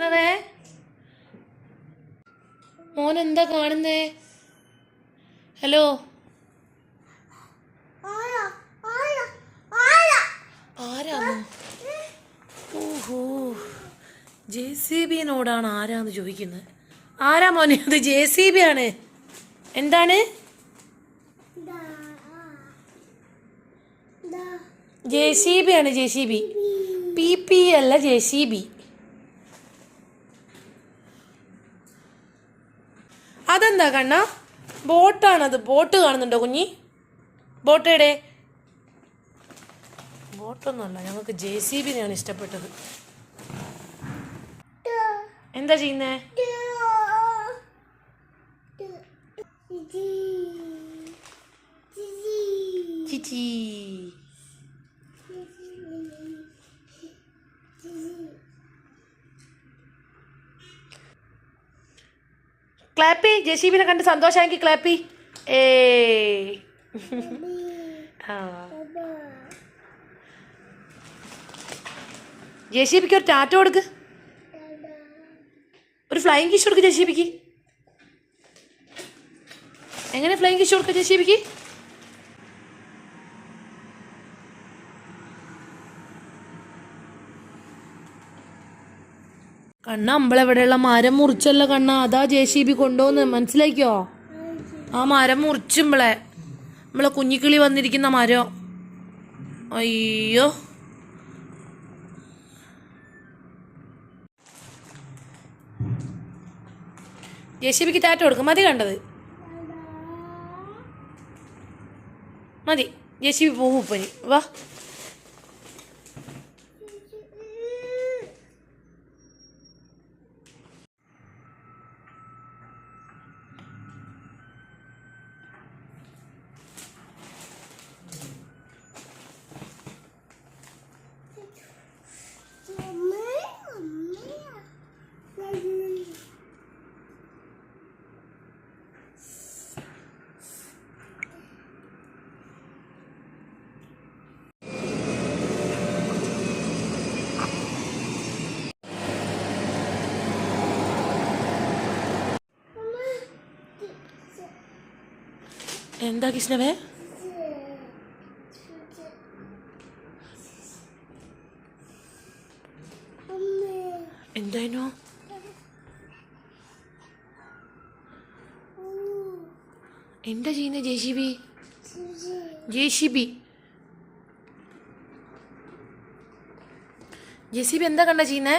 കൃഷ്ണവേ മോൻ എന്താ കാണുന്നേ? ഹലോ? ആരാന്നോ ഓഹോ. ജെ സി ബിനോടാണ് ആരാന്ന് ചോദിക്കുന്നത് ആരാ മോനെ? അത് ജെ സി ബി ആണ് എന്താണ് ജെ സി ബി ആണ് J C B. P P അല്ല ജെ സി ബി. അതെന്താ കണ്ണ? ബോട്ടാണത്. ബോട്ട് കാണുന്നുണ്ടോ കുഞ്ഞി? ബോട്ട് എവിടെ ബോട്ടൊന്നുമല്ല. ഞങ്ങൾക്ക് ജെ സി ബിനെയാണ് ഇഷ്ടപ്പെട്ടത്. എന്താ ചെയ്യുന്നേ? ചിച്ചി. ക്ലാപ്പി ജെസീബിനെ കണ്ട് സന്തോഷമായെങ്കിൽ ക്ലാപ്പി. ഏ ആ. ജെ സി ബിക്ക് ഒരു ടാറ്റോ കൊടുക്ക്. ഒരു ഫ്ലൈങ് കിഷ് കൊടുക്ക് ജെസീബിക്ക്. എങ്ങനെ ഫ്ലൈങ് കിഷ് കൊടുക്കുക ജെ കണ്ണ അമ്പളെവിടെയുള്ള മരം മുറിച്ചല്ല കണ്ണ. അതാ ജെ സി ബി കൊണ്ടുപോന്ന് മനസ്സിലാക്കിയോ ആ മരം മുറിച്ചുമ്പളെ നമ്മളെ കുഞ്ഞിക്കിളി വന്നിരിക്കുന്ന മരം. അയ്യോ. ജെ സി ബിക്ക് ടാറ്റ കൊടുക്കും. മതി കണ്ടത്. മതി. ജെ സി ബി പോകും ഉപ്പനി. വാ. എന്താ കൃഷ്ണവേ എന്തായിരുന്നു എന്താ ചെയ്യുന്നത് J C B J C B J C B എന്താ കണ്ട ചെയ്യുന്നേ?